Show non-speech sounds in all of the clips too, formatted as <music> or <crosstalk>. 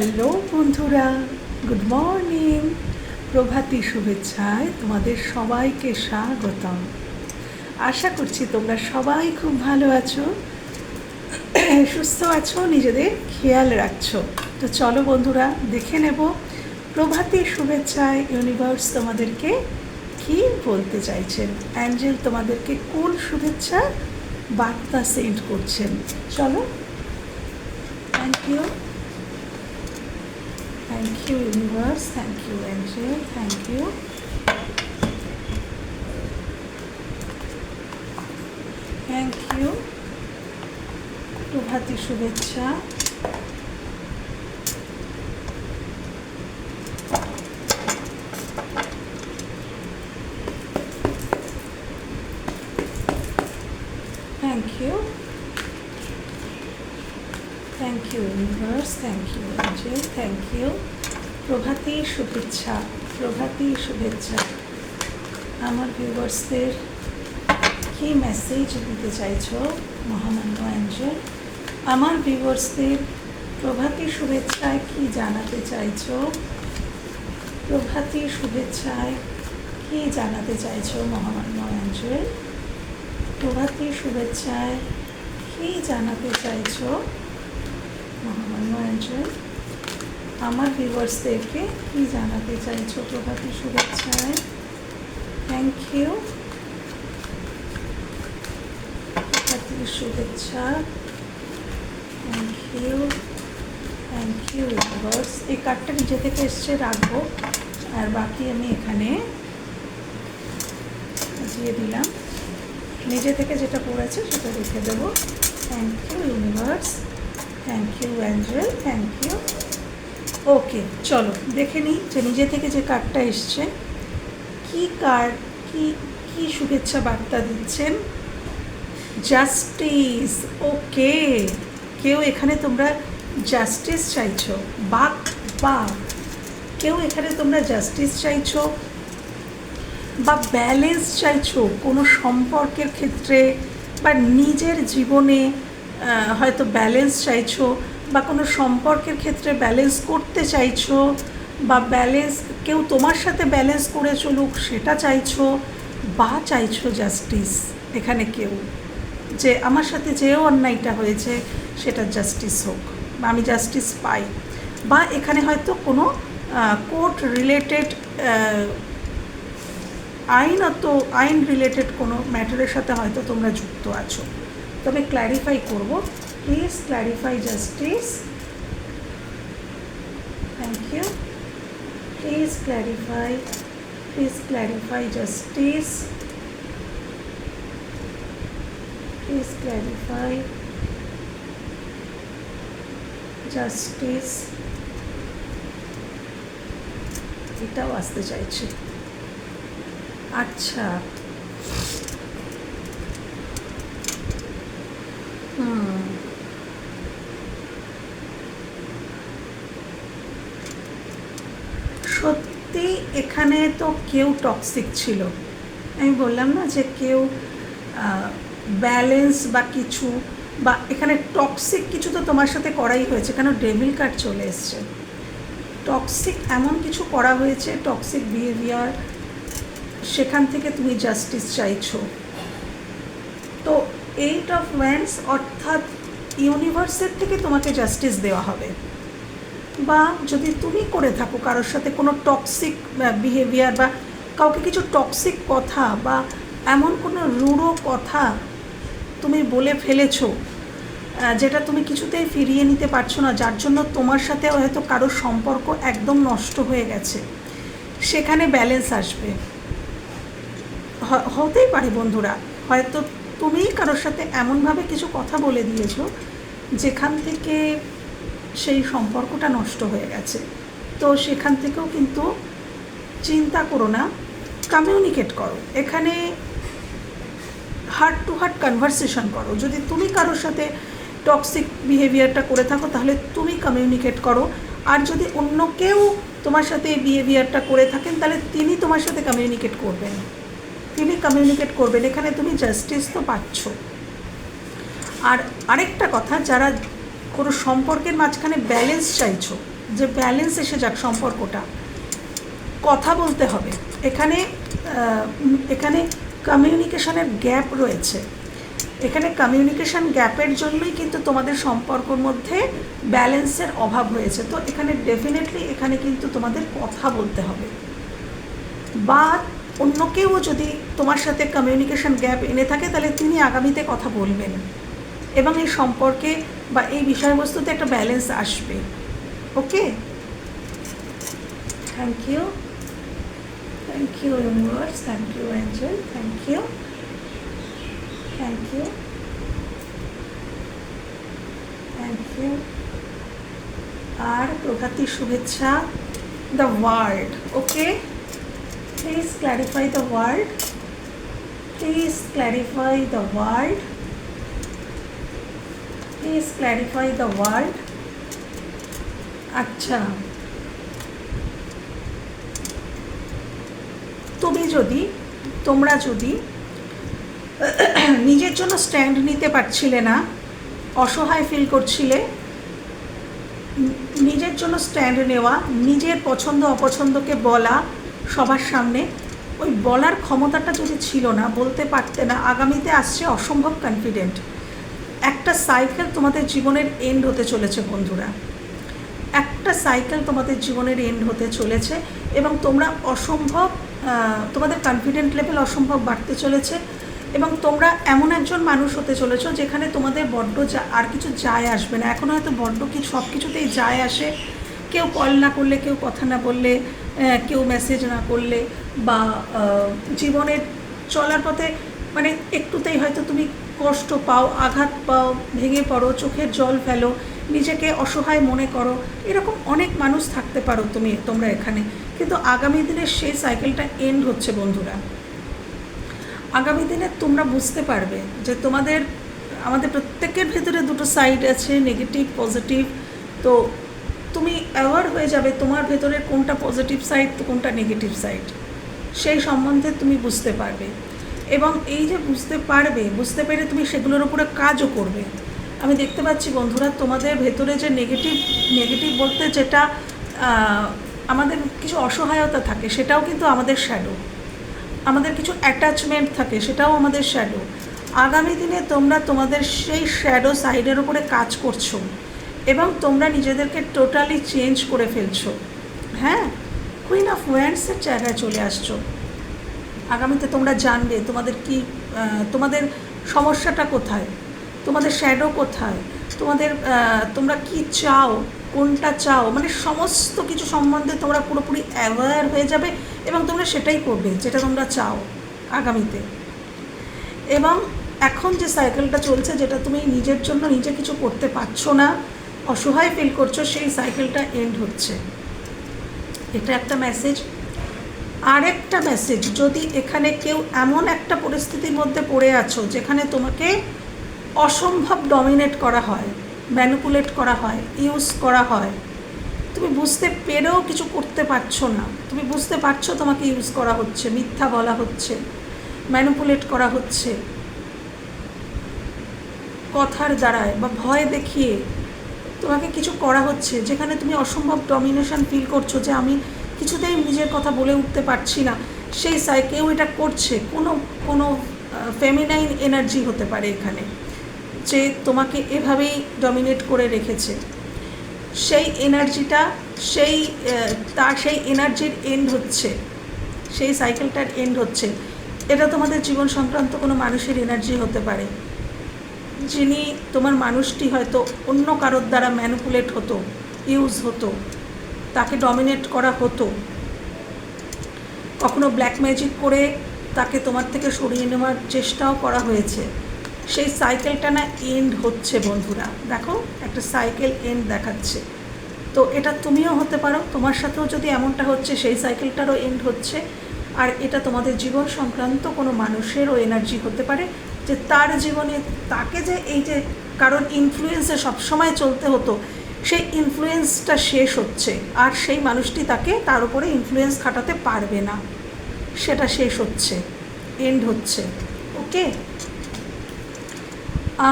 Hello বন্ধুরা, good morning. প্রভাতী শুভেচ্ছায় তোমাদের সবাইকে স্বাগতম। আশা করছি তোমরা সবাই খুব ভালো আছো, সুস্থ আছো, নিজেদের খেয়াল রাখছো। তো চলো বন্ধুরা, দেখে নেব প্রভাতী শুভেচ্ছায় ইউনিভার্স তোমাদেরকে কি বলতে চাইছেন? অ্যাঞ্জেল তোমাদেরকে কোন শুভেচ্ছা বার্তা সেন্ড করছেন? চলো thank you Thank you, universe. Thank you, angel. Thank you. Thank you. প্রভাতী শুভেচ্ছা thank you thank you universe thank you angel thank you প্রভাতী শুভেচ্ছা প্রভাতী শুভেচ্ছা। আমার ভিউয়ার্সদের কী মেসেজ দিতে চাইছো, মহামান্য অ্যাঞ্জেল? আমার ভিউয়ার্সদের প্রভাতী শুভেচ্ছায় কি জানাতে চাইছো? প্রভাতী শুভেচ্ছায় কি জানাতে চাইছো, মহামান্য অ্যাঞ্জেল? প্রভাতী শুভেচ্ছায় কি জানাতে চাইছো মহামান্য অ্যাঞ্জেল আমার ভিউয়ার্সদেরকে কি জানাতে চাইছো প্রভাতী শুভেচ্ছায়। থ্যাংক ইউ শুভেচ্ছা। Thank you thank you universe এই কার্ডটা নিজে থেকে এসছে, রাখব। আর বাকি আমি এখানে দিয়ে দিলাম। নিজে থেকে যেটা পড়েছে সেটা রেখে দেবো। Thank you universe thank you angel thank you okay চলো, দেখে নিই যে নিজে থেকে যে কার্ডটা এসছে, কি কার্ড কি কি শুভেচ্ছা বার্তা দিচ্ছেন? জাস্টিস ওকে কেউ এখানে তোমরা জাস্টিস চাইছো? বাক বা কেউ এখানে তোমরা জাস্টিস চাইছো? বা ব্যালেন্স চাইছো কোনো সম্পর্কের ক্ষেত্রে বা নিজের জীবনে হয়তো ব্যালেন্স চাইছো বা কোনো সম্পর্কের ক্ষেত্রে ব্যালেন্স করতে চাইছো বা ব্যালেন্স কেউ তোমার সাথে ব্যালেন্স করে চলুক, সেটা চাইছো বা চাইছো জাস্টিস এখানে কেউ। যে আমার সাথে যে অন্যায়টা হয়েছে, সেটা জাস্টিস হোক বা আমি জাস্টিস পাই। বা এখানে হয়তো কোনো কোর্ট রিলেটেড আইনত, আইন রিলেটেড কোনো ম্যাটারের সাথে হয়তো তোমরা যুক্ত আছো। তবে ক্ল্যারিফাই করব please clarify justice thank you please clarify please clarify justice please clarify justice এটাও আসতে চাইছে। আচ্ছা। সত্যি এখানে তো কেউ টক্সিক ছিল। আমি বললাম না যে কেউ ব্যালেন্স বা কিছু বা এখানে টক্সিক কিছু তো তোমার সাথে করাই হয়েছে। কেন? ডেভিল কার্ড চলে এসছে। টক্সিক এমন কিছু করা হয়েছে টক্সিক বিহেভিয়ার সেখান থেকে তুমি জাস্টিস চাইছো। এইট অফ ওয়ান্স অর্থাৎ ইউনিভার্সের থেকে তোমাকে জাস্টিস দেওয়া হবে। বা যদি তুমি করে থাকো কারোর সাথে কোনো টক্সিক বিহেভিয়ার বা কাউকে কিছু টক্সিক কথা বা এমন কোনো রূঢ় কথা তুমি বলে ফেলেছো যেটা তুমি কিছুতেই ফিরিয়ে নিতে পারছ না, যার জন্য তোমার সাথে হয়তো কারোর সম্পর্ক একদম নষ্ট হয়ে গেছে, সেখানে ব্যালেন্স আসবে। হতেই পারে বন্ধুরা, হয়তো তুমিই কারোর সাথে এমনভাবে কিছু কথা বলে দিয়েছ যেখান থেকে সেই সম্পর্কটা নষ্ট হয়ে গেছে। তো সেখান থেকেও কিন্তু চিন্তা করো না কমিউনিকেট করো। এখানে হার্ট টু হার্ট কনভারসেশন করো। যদি তুমি কারোর সাথে টক্সিক বিহেভিয়ারটা করে থাকো, তাহলে তুমি কমিউনিকেট করো। আর যদি অন্য কেউ তোমার সাথে বিহেভিয়ারটা করে থাকেন, তাহলে তিনি তোমার সাথে কমিউনিকেট করবেন। তিনি কমিউনিকেট করবেন, এখানে তুমি জাস্টিস তো পাচ্ছ। আর আরেকটা কথা, যারা কোনো সম্পর্কের মাঝখানে ব্যালেন্স চাইছো, যে ব্যালেন্স এসে যাক সম্পর্কটা, কথা বলতে হবে। এখানে এখানে কমিউনিকেশনের গ্যাপ রয়েছে। এখানে কমিউনিকেশন গ্যাপের জন্যই কিন্তু তোমাদের সম্পর্কর মধ্যে ব্যালেন্সের অভাব হয়েছে তো এখানে ডেফিনেটলি এখানে কিন্তু তোমাদের কথা বলতে হবে। বা অন্য কেউ যদি তোমার সাথে কমিউনিকেশন গ্যাপ এনে থাকে, তাহলে তিনি আগামীতে কথা বলবেন। এবং এই সম্পর্কে বা এই বিষয়বস্তুতে একটা ব্যালেন্স আসবে। Okay thank you thank you universe thank you angel thank you thank you thank you আর প্রভাতির শুভেচ্ছা the world okay please clarify the world please clarify the world please clarify the world আচ্ছা। তুমি যদি, তোমরা যদি <clears throat> নিজের জন্য স্ট্যান্ড নিতে পারছিলে না, অসহায় ফিল করছিলে নিজের জন্য স্ট্যান্ড নেওয়া, নিজের পছন্দ অপছন্দকে বলা সবার সামনে, ওই বলার ক্ষমতাটা যদি ছিল না, বলতে পারতে না, আগামীতে আসছে অসম্ভব কনফিডেন্ট একটা সাইকেল তোমাদের জীবনের এন্ড হতে চলেছে বন্ধুরা। একটা সাইকেল তোমাদের জীবনের এন্ড হতে চলেছে এবং তোমরা অসম্ভব তোমাদের কনফিডেন্ট লেভেল অসম্ভব বাড়তে চলেছে এবং তোমরা এমন একজন মানুষ হতে চলেছো যেখানে তোমাদের বড্ড যা, আর কিছু যায় আসবে না। এখন হয়তো বড্ড কি সব কিছুতেই যায় আসে কেউ কল না করলে, কেউ কথা না বললে কেউ মেসেজ না করলে বা জীবনের চলার পথে মানে একটুতেই হয়তো তুমি কষ্ট পাও, আঘাত পাও, ভেঙে পড়ো, চোখের জল ফেলো, নিজেকে অসহায় মনে করো, এরকম অনেক মানুষ থাকতে পারো তুমি, তোমরা এখানে। কিন্তু আগামী দিনের সেই সাইকেলটা এন্ড হচ্ছে বন্ধুরা। আগামী দিনে তোমরা বুঝতে পারবে যে তোমাদের, আমাদের প্রত্যেকের ভেতরে দুটো সাইড আছে নেগেটিভ পজিটিভ তো তুমি অ্যাওয়ার হয়ে যাবে তোমার ভেতরের কোনটা পজিটিভ সাইড তো কোনটা নেগেটিভ সাইড সেই সম্বন্ধে তুমি বুঝতে পারবে। এবং এই যে বুঝতে পারবে, বুঝতে পেরে তুমি সেগুলোর উপরে কাজও করবে। আমি দেখতে পাচ্ছি বন্ধুরা, তোমাদের ভেতরে যে নেগেটিভ নেগেটিভ বলতে যেটা আমাদের কিছু অসহায়তা থাকে, সেটাও কিন্তু আমাদের শ্যাডো আমাদের কিছু অ্যাটাচমেন্ট থাকে, সেটাও আমাদের শ্যাডো আগামী দিনে তোমরা তোমাদের সেই শ্যাডো সাইডের উপরে কাজ করছ। এবং তোমরা নিজেদেরকে টোটালি চেঞ্জ করে ফেলছো। হ্যাঁ? কুইন অফ ওয়ান্ডসের জায়গায় চলে আসছো। আগামীতে তোমরা জানবে তোমাদের কি তোমাদের সমস্যাটা কোথায়? তোমাদের শ্যাডো কোথায়? তোমাদের তোমরা কি চাও? কোনটা চাও? মানে সমস্ত কিছু সম্বন্ধে তোমরা পুরোপুরি অ্যাওয়্যার হয়ে যাবে এবং তোমরা সেটাই করবে যেটা তোমরা চাও আগামীতে। এবং এখন যে সাইকেলটা চলছে যেটা তুমি নিজের জন্য নিজে কিছু করতে পারছ না অসহায় ফিল করছ, সেই সাইকেলটা এন্ড হচ্ছে। এটা একটা মেসেজ আরেকটা মেসেজ যদি এখানে কেউ এমন একটা পরিস্থিতির মধ্যে পড়ে আছো, যেখানে তোমাকে অসম্ভব ডমিনেট করা হয় ম্যানুপুলেট করা হয় ইউজ করা হয়, তুমি বুঝতে পেরেও কিছু করতে পারছ না। তুমি বুঝতে পারছ তোমাকে ইউজ করা হচ্ছে, মিথ্যা বলা হচ্ছে ম্যানুপুলেট করা হচ্ছে। কথার দ্বারায় বা ভয় দেখিয়ে তোমাকে কিছু করা হচ্ছে, যেখানে তুমি অসম্ভব ডমিনেশন ফিল করছ যে আমি কিছুতেই নিজের কথা বলে উঠতে পারছি না, সেই সাই কেউ এটা করছে? কোনো কোনো ফেমিনাইন এনার্জি হতে পারে এখানে, যে তোমাকে এভাবেই ডমিনেট করে রেখেছে। সেই এনার্জিটা সেই তার সেই এনার্জির এন্ড হচ্ছে, সেই সাইকেলটার এন্ড হচ্ছে। এটা তোমাদের জীবন সংক্রান্ত কোনো মানুষের এনার্জি হতে পারে। যিনি তোমার মানুষটি হয়তো অন্য কারোর দ্বারা ম্যানুপুলেট হতো ইউজ হতো, তাকে ডমিনেট করা হতো, কখনো ব্ল্যাক ম্যাজিক করে তাকে তোমার থেকে সরিয়ে নেওয়ার চেষ্টাও করা হয়েছে। সেই সাইকেলটা না এন্ড হচ্ছে বন্ধুরা। দেখো, একটা সাইকেল এন্ড দেখাচ্ছে। তো এটা তুমিও হতে পারো, তোমার সাথেও যদি এমনটা হচ্ছে, সেই সাইকেলটারও এন্ড হচ্ছে। আর এটা তোমাদের জীবন সংক্রান্ত কোনো মানুষেরও এনার্জি হতে পারে। যে তার জীবনে তাকে যে এই যে কারণ ইনফ্লুয়েন্সে সবসময় চলতে হতো, সেই ইনফ্লুয়েন্সটা শেষ হচ্ছে আর সেই মানুষটি তাকে তার উপরে ইনফ্লুয়েন্স খাটাতে পারবে না। সেটা শেষ হচ্ছে এন্ড হচ্ছে ওকে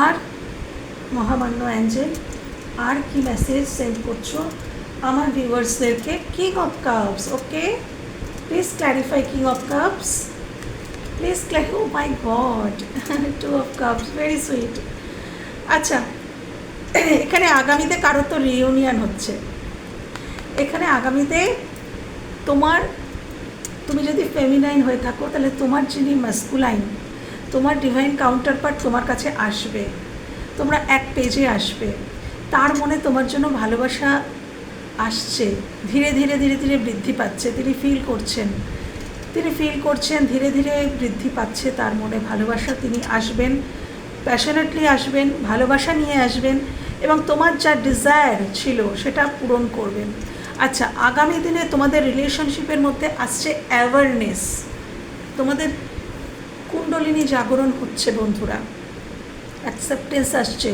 আর মহামান্য অ্যাঞ্জেল, আর কি মেসেজ সেন্ড করছ? আমার ভিউয়ার্সদেরকে king of cups okay please clarify king of cups please clarify oh my god two of cups very sweet আচ্ছা এখানে আগামীতে কারও তো রিউনিয়ন হচ্ছে। এখানে আগামীতে তোমার, তুমি যদি ফেমিনাইন হয়ে থাকো, তাহলে তোমার যিনি মাস্কুলাইন তোমার ডিভাইন কাউন্টার পার্ট তোমার কাছে আসবে। তোমরা এক পেজে আসবে। তার মনে তোমার জন্য ভালোবাসা আসছে। ধীরে ধীরে ধীরে ধীরে বৃদ্ধি পাচ্ছে। তিনি ফিল করছেন। তিনি ফিল করছেন, ধীরে ধীরে বৃদ্ধি পাচ্ছে তার মনে ভালোবাসা। তিনি আসবেন প্যাশনেটলি আসবেন, ভালোবাসা নিয়ে আসবেন এবং তোমার যা ডিজায়ার ছিল সেটা পূরণ করবেন। আচ্ছা আগামী দিনে তোমাদের রিলেশনশিপের মধ্যে আসছে অ্যাওয়ারনেস তোমাদের কুণ্ডলিনী জাগরণ হচ্ছে বন্ধুরা। অ্যাকসেপ্টেন্স আসছে।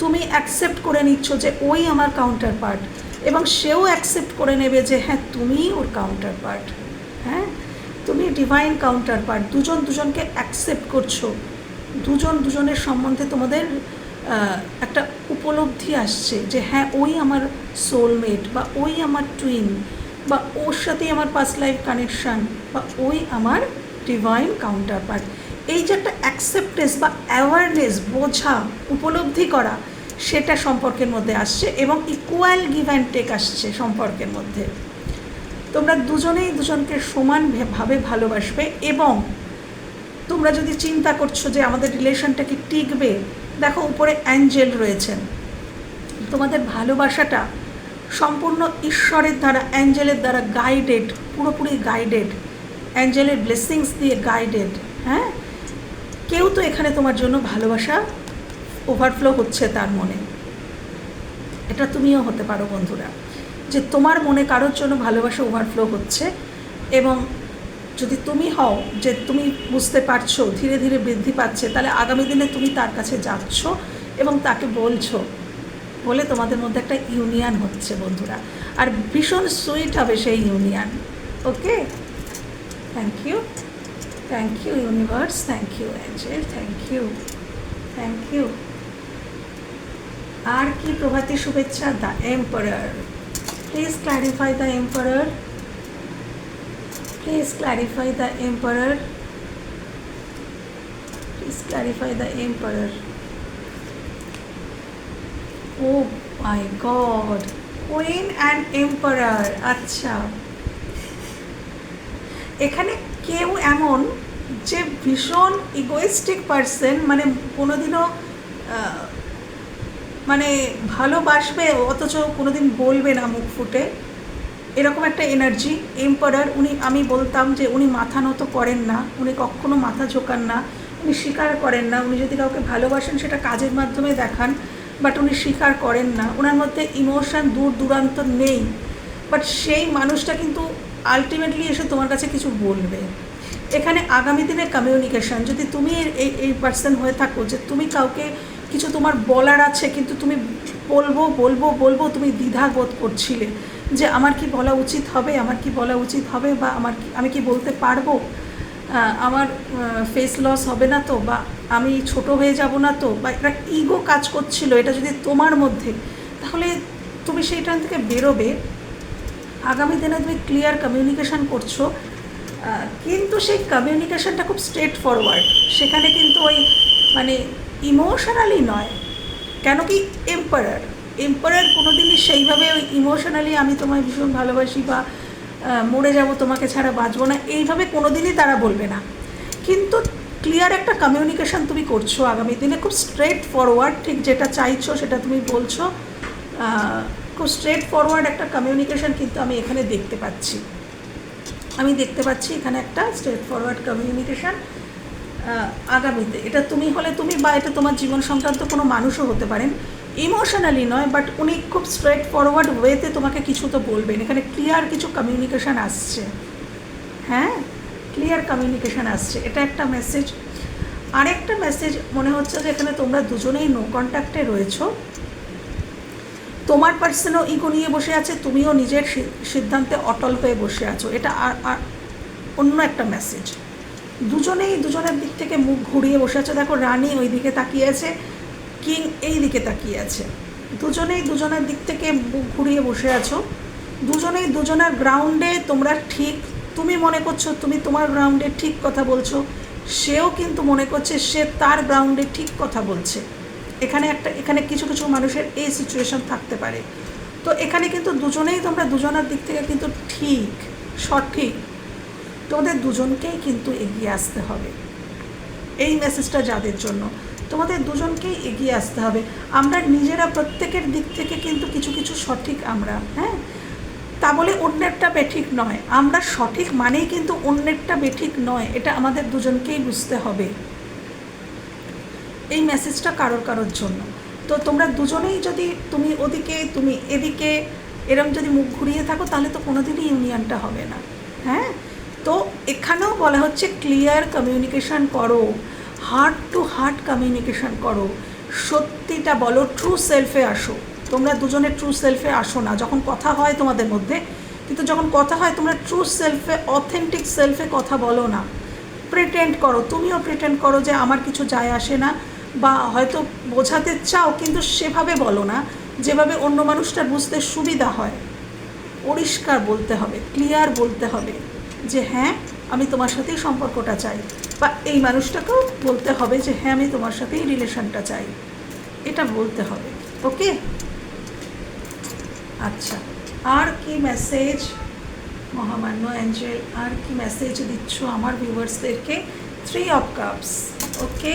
তুমি অ্যাকসেপ্ট করে নিচ্ছ যে ওই আমার কাউন্টার পার্ট এবং সেও অ্যাকসেপ্ট করে নেবে যে হ্যাঁ তুমিই ওর কাউন্টার পার্ট হ্যাঁ? তুমি ডিভাইন কাউন্টার পার্ট দুজন দুজনকে অ্যাকসেপ্ট করছ। দুজন দুজনের সম্বন্ধে তোমাদের একটা উপলব্ধি আসছে যে হ্যাঁ ওই আমার সোলমেট বা ওই আমার টুইন বা ওর সাথেই আমার পাস্ট লাইফ কানেকশান বা ওই আমার ডিভাইন কাউন্টার পার্ট এই যে একটা অ্যাকসেপ্টেন্স বা অ্যাওয়ারনেস বোঝা, উপলব্ধি করা, সেটা সম্পর্কের মধ্যে আসছে এবং ইকুয়াল গিভ অ্যান্ড টেক আসছে সম্পর্কের মধ্যে। তোমরা দুজনেই দুজনকে সমান ভে- ভাবে ভালোবাসবে এবং তোমরা যদি চিন্তা করছ যে আমাদের রিলেশনটা কি টিকবে, দেখো উপরে অ্যাঞ্জেল রয়েছেন। তোমাদের ভালোবাসাটা সম্পূর্ণ ঈশ্বরের দ্বারা, অ্যাঞ্জেলের দ্বারা গাইডেড পুরোপুরি গাইডেড অ্যাঞ্জেলের ব্লেসিংস দিয়ে গাইডেড হ্যাঁ? কেউ তো এখানে তোমার জন্য ভালোবাসা ওভারফ্লো হচ্ছে তার মনে। এটা তুমিও হতে পারো বন্ধুরা। যে তোমার মনে কারোর জন্য ভালোবাসা ওভারফ্লো হচ্ছে এবং যদি তুমি হও, যে তুমি বুঝতে পারছ, ধীরে ধীরে বৃদ্ধি পাচ্ছে, তাহলে আগামী দিনে তুমি তার কাছে যাচ্ছ এবং তাকে বলছো, বলে তোমাদের মধ্যে একটা ইউনিয়ন হচ্ছে বন্ধুরা। আর ভীষণ সুইট হবে সেই union okay thank you thank you universe thank you angel thank you thank you আর কি প্রভাতী শুভেচ্ছা? The emperor please clarify the emperor please clarify the emperor please clarify the emperor oh my god queen and emperor আচ্ছা। এখানে কেউ এমন যে ভীষণ egoistic person মানে কোনোদিনও মানে ভালোবাসবে, অথচ কোনোদিন বলবে না মুখ ফুটে। এরকম একটা এনার্জি এম্পারার উনি, আমি বলতাম যে উনি মাথা নত করেন না, উনি কখনো মাথা ঝোকান না, উনি স্বীকার করেন না, উনি যদি কাউকে ভালোবাসেন সেটা কাজের মাধ্যমে দেখান বাট উনি স্বীকার করেন না। ওনার মধ্যে ইমোশন দূর দূরান্ত নেই। বাট সেই মানুষটা কিন্তু আলটিমেটলি এসে তোমার কাছে কিছু বলবে। এখানে আগামী দিনের কমিউনিকেশন যদি তুমি এই এই পার্সন হয়ে থাকো যে তুমি কাউকে কিছু তোমার বলার আছে, কিন্তু তুমি বলব বলব বলব, তুমি দ্বিধা বোধ করছিলে যে আমার কি বলা উচিত হবে, আমার কি বলা উচিত হবে বা আমার আমি কি বলতে পারব? আমার ফেস লস হবে না তো বা আমি ছোট হয়ে যাব না তো বা একটা ইগো কাজ করছিল এটা যদি তোমার মধ্যে, তাহলে তুমি সেইটান থেকে বেরোবে। আগামী দিনে তুমি ক্লিয়ার কমিউনিকেশন করছ কিন্তু সেই কমিউনিকেশনটা খুব স্ট্রেট ফরওয়ার্ড সেখানে কিন্তু ওই মানে ইমোশনালি নয়। কেন কি এম্পারার। এম্পারার কোনো দিনই সেইভাবে ওই ইমোশনালি আমি তোমায় ভীষণ ভালোবাসি বা মরে যাব, তোমাকে ছাড়া বাঁচবো না, এইভাবে কোনো দিনই তারা বলবে না। কিন্তু ক্লিয়ার একটা কমিউনিকেশন তুমি করছ আগামী দিনে, খুব স্ট্রেট ফরওয়ার্ড, ঠিক যেটা চাইছো সেটা তুমি বলছো। খুব স্ট্রেট ফরওয়ার্ড একটা কমিউনিকেশন কিন্তু আমি এখানে দেখতে পাচ্ছি। আমি দেখতে পাচ্ছি এখানে একটা স্ট্রেট ফরওয়ার্ড কমিউনিকেশন। আগামীতে। এটা তুমি হলে তুমি বা এটা তোমার জীবন সংক্রান্ত কোনো মানুষও হতে পারেন। ইমোশনালি নয় বাট উনি খুব স্ট্রেট ফরওয়ার্ড ওয়েতে তোমাকে কিছু তো বলবেন। এখানে ক্লিয়ার কিছু কমিউনিকেশন আসছে। হ্যাঁ? ক্লিয়ার কমিউনিকেশন আসছে। এটা একটা মেসেজ আরেকটা মেসেজ মনে হচ্ছে যে এখানে তোমরা দুজনেই নো কন্ট্যাক্টে রয়েছো। তোমার পার্সনও ইগো নিয়ে বসে আছে, তুমিও নিজের সিদ্ধান্তে অটল হয়ে বসে আছো। এটা আর অন্য একটা মেসেজ দুজনেই, দুজনের দিক থেকে মুখ ঘুরিয়ে বসে আছে। দেখো, রানী ওই দিকে তাকিয়ে আছে, কিং এই দিকে তাকিয়ে আছে। দুজনেই দুজনের দিক থেকে মুখ ঘুরিয়ে বসে আছো। দুজনেই দুজনের গ্রাউন্ডে তোমরা ঠিক, তুমি মনে করছ তুমি তোমার গ্রাউন্ডে ঠিক কথা বলছো, সেও কিন্তু মনে করছে সে তার গ্রাউন্ডে ঠিক কথা বলছে। এখানে একটা, এখানে কিছু কিছু মানুষের এই সিচুয়েশন থাকতে পারে। তো এখানে কিন্তু দুজনেই তোমরা দুজনের দিক থেকে কিন্তু ঠিক, সঠিক তোমাদের দুজনকেই কিন্তু এগিয়ে আসতে হবে। এই মেসেজটা যাদের জন্য, তোমাদের দুজনকেই এগিয়ে আসতে হবে। আমরা নিজেরা প্রত্যেকের দিক থেকে কিন্তু কিছু কিছু সঠিক আমরা হ্যাঁ? তা বলে অন্যেরটা বেঠিক নয়। আমরা সঠিক মানেই কিন্তু অন্যেরটা বেঠিক নয়, এটা আমাদের দুজনকেই বুঝতে হবে। এই মেসেজটা কারোর কারোর জন্য। তো তোমরা দুজনেই যদি তুমি ওদিকে, তুমি এদিকে, এরম যদি মুখ ঘুরিয়ে থাকো, তাহলে তো কোনোদিনই ইউনিয়নটা হবে না হ্যাঁ? তো এখানেও বলা হচ্ছে ক্লিয়ার কমিউনিকেশন করো হার্ট টু হার্ট কমিউনিকেশন করো। সত্যিটা বলো ট্রু সেলফে আসো। তোমরা দুজনে ট্রু সেলফে আসো না। যখন কথা হয় তোমাদের মধ্যে, কিন্তু যখন কথা হয় তোমরা ট্রু সেলফে অথেন্টিক সেলফে কথা বলো না। প্রিটেন্ড করো। তুমিও প্রিটেন্ড করো যে আমার কিছু যায় আসে না, বা হয়তো বোঝাতে চাও, কিন্তু সেভাবে বলো না। যেভাবে অন্য মানুষটার বুঝতে সুবিধা হয়। পরিষ্কার বলতে হবে ক্লিয়ার বলতে হবে। যে হ্যাঁ আমি তোমার সাথেই সম্পর্কটা চাই। বা এই মানুষটাকেও বলতে হবে যে হ্যাঁ আমি তোমার সাথেই রিলেশনটা চাই। এটা বলতে হবে, ওকে? আচ্ছা আর কি মেসেজ মহামান্য অ্যাঞ্জেল, আর কি মেসেজ দিচ্ছ আমার ভিউয়ার্সদেরকে? Three of cups okay?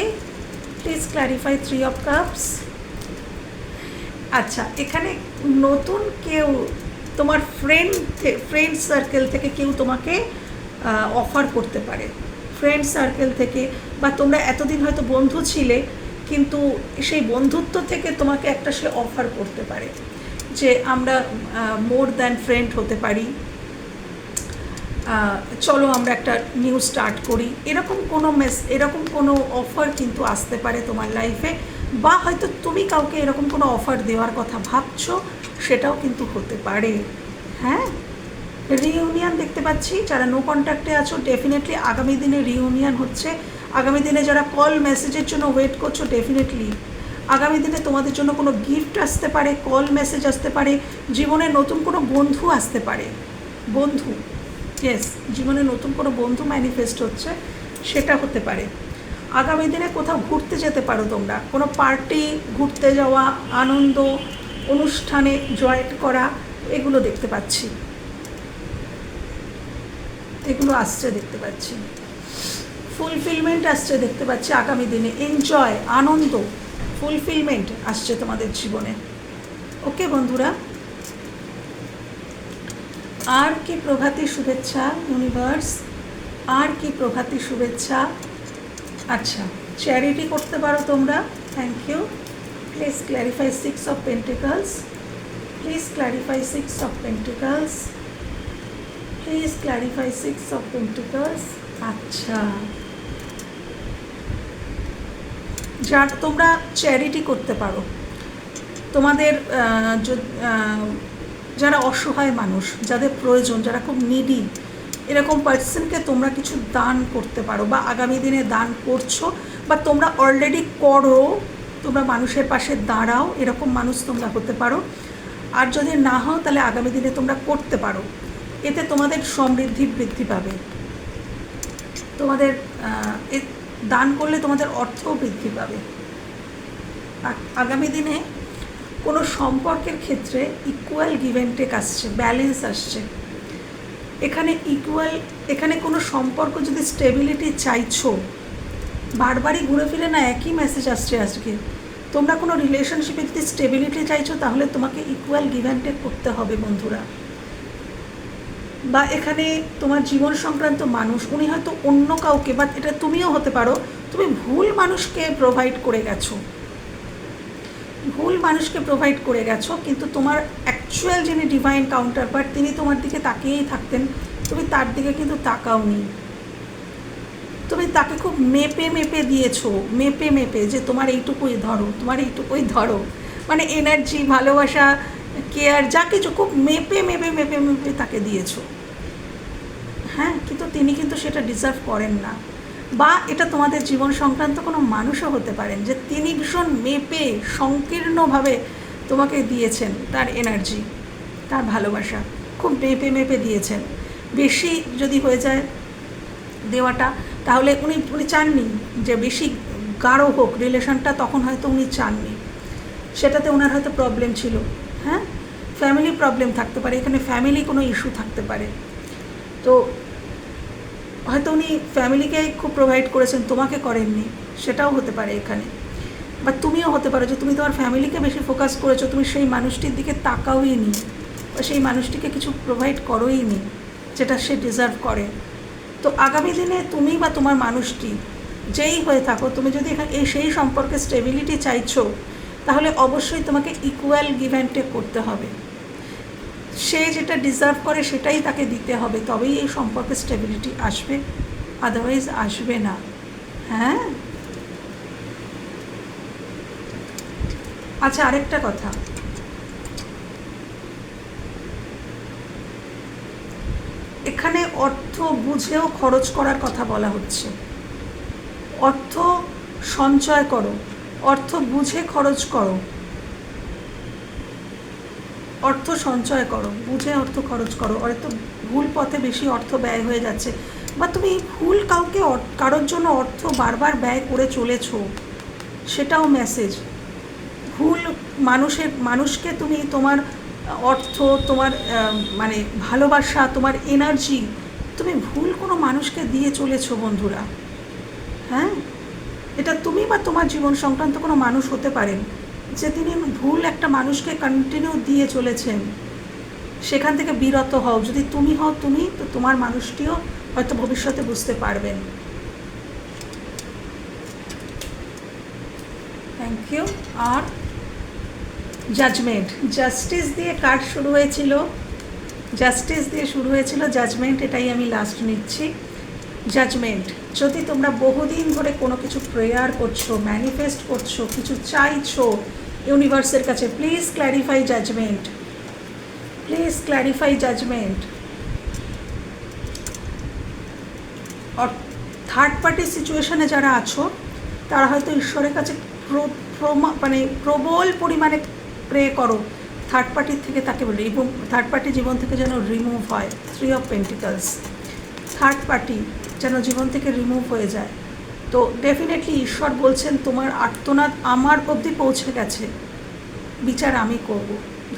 Please clarify three of cups আচ্ছা এখানে নতুন কেউ, তোমার ফ্রেন্ড ফ্রেন্ড সার্কেল থেকে কেউ তোমাকে অফার করতে পারে। ফ্রেন্ড সার্কেল থেকে বা তোমরা এতদিন হয়তো বন্ধু ছিলে, কিন্তু সেই বন্ধুত্ব থেকে তোমাকে একটা সে অফার করতে পারে যে আমরা মোর দ্যান ফ্রেন্ড হতে পারি। চলো আমরা একটা নিউ স্টার্ট করি। এরকম কোনো মেস এরকম কোনো অফার কিন্তু আসতে পারে তোমার লাইফে বা হয়তো তুমি কাউকে এরকম কোনো অফার দেওয়ার কথা ভাবছ, সেটাও কিন্তু হতে পারে। হ্যাঁ? রিইউনিয়ন দেখতে পাচ্ছি। যারা নো কন্ট্যাক্টে আছো ডেফিনেটলি আগামী দিনে রিউনিয়ন হচ্ছে। আগামী দিনে যারা কল মেসেজের জন্য ওয়েট করছ ডেফিনেটলি আগামী দিনে তোমাদের জন্য কোনো গিফট আসতে পারে কল মেসেজ আসতে পারে। জীবনে নতুন কোনো বন্ধু আসতে পারে। বন্ধু ইয়েস জীবনে নতুন কোনো বন্ধু ম্যানিফেস্ট হচ্ছে, সেটা হতে পারে। আগামী দিনে কোথাও ঘুরতে যেতে পারো তোমরা। কোনো পার্টি ঘুরতে যাওয়া, আনন্দ, অনুষ্ঠানে জয়েন করা, এগুলো দেখতে পাচ্ছি। এগুলো আসছে দেখতে পাচ্ছি। ফুলফিলমেন্ট আসছে দেখতে পাচ্ছি আগামী দিনে। এনজয় আনন্দ ফুলফিলমেন্ট আসছে তোমাদের জীবনে। ওকে বন্ধুরা? আর কি প্রভাতী শুভেচ্ছা ইউনিভার্স আর কি প্রভাতী শুভেচ্ছা? আচ্ছা চ্যারিটি করতে পারো তোমরা। Thank you please clarify six of pentacles please clarify six of pentacles please clarify six of pentacles আচ্ছা। যা তোমরা চ্যারিটি করতে পারো। তোমাদের যারা অসহায় মানুষ যাদের প্রয়োজন যারা খুব নিডি এরকম পার্সনকে তোমরা কিছু দান করতে পারো বা আগামী দিনে দান করছ বা তোমরা অলরেডি করো তোমরা মানুষের পাশে দাঁড়াও এরকম মানুষ তোমরা হতে পারো। আর যদি না হও তাহলে আগামী দিনে তোমরা করতে পারো। এতে তোমাদের সমৃদ্ধি বৃদ্ধি পাবে। তোমাদের দান করলে তোমাদের অর্থও বৃদ্ধি পাবে। আগামী দিনে কোনো সম্পর্কের ক্ষেত্রে ইকুয়াল গিভ অ্যান্ড টেক আসছে ব্যালেন্স আসছে। এখানে ইকুয়াল এখানে কোনো সম্পর্ক যদি স্টেবিলিটি চাইছো, বারবারই ঘুরে ফিরে না একই মেসেজ আসছে আজকে। তোমরা কোনো রিলেশনশিপে যদি স্টেবিলিটি চাইছো, তাহলে তোমাকে ইকুয়াল গিভ অ্যান্ড টেক করতে হবে বন্ধুরা। বা এখানে তোমার জীবন সংক্রান্ত মানুষ, উনি হয়তো অন্য কাউকে বা এটা তুমিও হতে পারো, তুমি ভুল মানুষকে প্রোভাইড করে গেছো। ভুল মানুষকে প্রোভাইড করে গেছো, কিন্তু তোমার অ্যাকচুয়াল যিনি ডিভাইন কাউন্টার পার্ট তিনি তোমার দিকে তাকিয়েই থাকতেন, তুমি তার দিকে কিন্তু তাকাওনি। তুমি তাকে খুব মেপে মেপে দিয়েছ, মেপে মেপে যে তোমার এইটুকুই ধরো, তোমার এইটুকুই ধরো। মানে এনার্জি ভালোবাসা কেয়ার যা কিছু, খুব মেপে মেপে মেপে মেপে তাকে দিয়েছ। কিন্তু তিনি কিন্তু সেটা ডিজার্ভ করেন না। বা এটা তোমাদের জীবন সংক্রান্ত কোনো মানুষও হতে পারেন যে তিনি ভীষণ মেপে, সংকীর্ণভাবে তোমাকে দিয়েছেন তার এনার্জি তার ভালোবাসা। খুব মেপে মেপে দিয়েছেন। বেশি যদি হয়ে যায় দেওয়াটা, তাহলে উনি উনি চাননি যে বেশি গাঢ় হোক রিলেশনটা তখন হয়তো উনি চাননি। সেটাতে ওনার হয়তো প্রবলেম ছিল হ্যাঁ? ফ্যামিলি প্রবলেম থাকতে পারে, এখানে ফ্যামিলি কোনো ইস্যু থাকতে পারে। তো হয়তো উনি ফ্যামিলিকে খুব প্রোভাইড করেছেন, তোমাকে করেননি, সেটাও হতে পারে এখানে। বা তুমিও হতে পারো যে তুমি তোমার ফ্যামিলিকে বেশি ফোকাস করেছ, তুমি সেই মানুষটির দিকে তাকাওই নি, বা সেই মানুষটিকে কিছু প্রোভাইড করোই নি, যেটা সে ডিজার্ভ করে। তো আগামী দিনে তুমি বা তোমার মানুষটি যেই হয়ে থাকো, তুমি যদি এখানে এই সেই সম্পর্কে স্টেবিলিটি চাইছো, তাহলে অবশ্যই তোমাকে ইকুয়াল গিভ অ্যান্ড টেক করতে হবে। সে যেটা ডিজার্ভ করে সেটাই তাকে দিতে হবে, তবেই এই সম্পর্কে স্টেবিলিটি আসবে আদারওয়াইজ আসবে না। হ্যাঁ? আচ্ছা আরেকটা কথা। এখানে অর্থ বুঝেও খরচ করার কথা বলা হচ্ছে। অর্থ সঞ্চয় করো, অর্থ বুঝে খরচ করো। অর্থ সঞ্চয় করো, বুঝে অর্থ খরচ করো হয়তো ভুল পথে বেশি অর্থ ব্যয় হয়ে যাচ্ছে। বা তুমি ভুল কাউকে কারোর জন্য অর্থ বারবার ব্যয় করে চলেছো, সেটাও মেসেজ ভুল মানুষের, মানুষকে তুমি তোমার অর্থ, তোমার মানে ভালোবাসা, তোমার এনার্জি তুমি ভুল কোনো মানুষকে দিয়ে চলেছো বন্ধুরা। হ্যাঁ? এটা তুমি বা তোমার জীবন সংক্রান্ত কোনো মানুষ হতে পারেন। যে তিনি ভুল একটা মানুষকে কন্টিনিউ দিয়ে চলেছেন, সেখান থেকে বিরত হও। যদি তুমি হও তুমি, তো তোমার মানুষটিও হয়তো ভবিষ্যতে বুঝতে পারবেন। থ্যাংক ইউ আর জাজমেন্ট জাস্টিস দিয়ে কার্ড শুরু হয়েছিল? জাস্টিস দিয়ে শুরু হয়েছিল জাজমেন্ট এটাই আমি লাস্ট নিচ্ছি। জাজমেন্ট যদি তোমরা বহুদিন ধরে কোনো কিছু প্রেয়ার করছ ম্যানিফেস্ট করছ, কিছু চাইছো ইউনিভার্সের কাছে please clarify judgement please clarify judgement third party সিচুয়েশনে যারা আছো, তারা হয়তো ঈশ্বরের কাছে মানে প্রবল পরিমাণে প্রে করো। থার্ড পার্টির থেকে তাকে রিমুভ থার্ড পার্টি জীবন থেকে যেন রিমুভ হয়। Three of pentacles third party যেন জীবন থেকে রিমুভ হয়ে যায়। তো ডেফিনেটলি ঈশ্বর বলছেন, তোমার আর্তনাদ আমার অবধি পৌঁছে গেছে। বিচার আমি করব।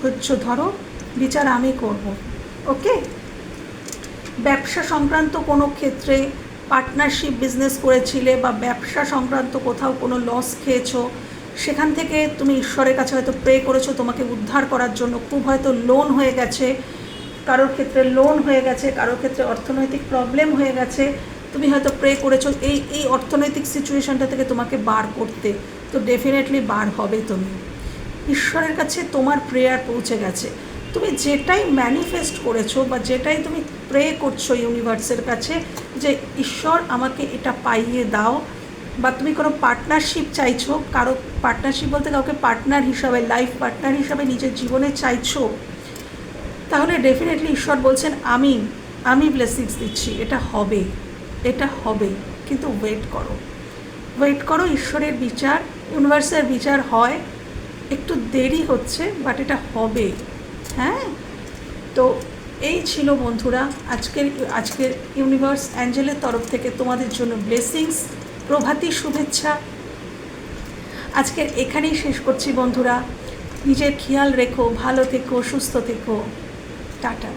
ধৈর্য ধরো, বিচার আমি করব। ওকে ব্যবসা সংক্রান্ত কোনো ক্ষেত্রে পার্টনারশিপ বিজনেস করেছিলে বা ব্যবসা সংক্রান্ত কোথাও কোনো লস খেয়েছো, সেখান থেকে তুমি ঈশ্বরের কাছে হয়তো প্রে করেছ, তোমাকে উদ্ধার করার জন্য। খুব হয়তো লোন হয়ে গেছে, কারোর ক্ষেত্রে লোন হয়ে গেছে, কারোর ক্ষেত্রে অর্থনৈতিক প্রবলেম হয়ে গেছে তুমি হয়তো প্রে করেছ, এই এই অর্থনৈতিক সিচুয়েশনটা থেকে তোমাকে বার করতে, তো ডেফিনেটলি বার হবে তুমি। ঈশ্বরের কাছে তোমার প্রেয়ার পৌঁছে গেছে। তুমি যেটাই ম্যানিফেস্ট করেছ বা যেটাই তুমি প্রে করছ ইউনিভার্সের কাছে, যে ঈশ্বর আমাকে এটা পাইয়ে দাও, বা তুমি কোনো পার্টনারশিপ চাইছো, কারও পার্টনারশিপ বলতে কাউকে পার্টনার হিসাবে লাইফ পার্টনার হিসাবে নিজের জীবনে চাইছো, তাহলে ডেফিনেটলি ঈশ্বর বলছেন, আমি আমি ব্লেসিংস দিচ্ছি, এটা হবে। এটা হবে কিন্তু ওয়েট করো। ওয়েট করো, ঈশ্বরের বিচার ইউনিভার্সের বিচার হয়। একটু দেরি হচ্ছে বাট এটা হবে হ্যাঁ? তো এই ছিল বন্ধুরা, আজকের আজকের ইউনিভার্স অ্যাঞ্জেলের তরফ থেকে তোমাদের জন্য ব্লেসিংস প্রভাতী শুভেচ্ছা। আজকের এখানেই শেষ করছি বন্ধুরা। নিজের খেয়াল রেখো, ভালো থেকো, সুস্থ থেকো। টাটা।